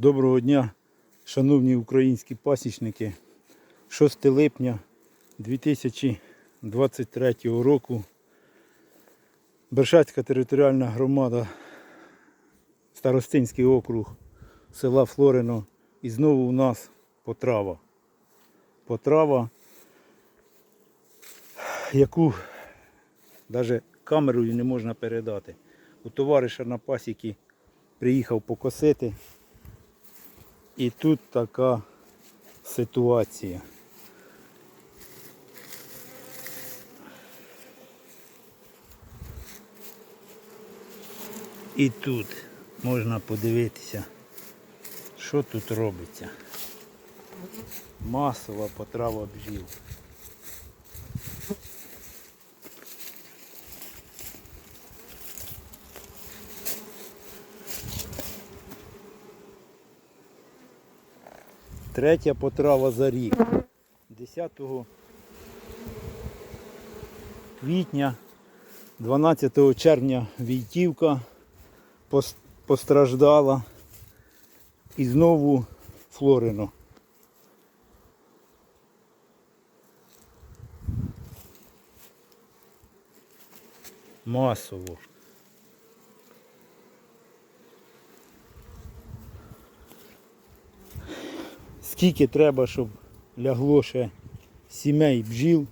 Доброго дня, шановні українські пасічники. 6 липня 2023 року. Бершацька територіальна громада, Старостинський округ села Флорино. І знову у нас потрава. Потрава, яку навіть камерою не можна передати. У товариша на пасіки приїхав покосити. І тут така ситуація. І тут можна подивитися, що тут робиться. Масова потрава бджіл. Третя потрава за рік. 10 квітня, 12 червня Війтівка постраждала і знову Флорино. Масово. Скільки треба, щоб лягло ще сімей бджіл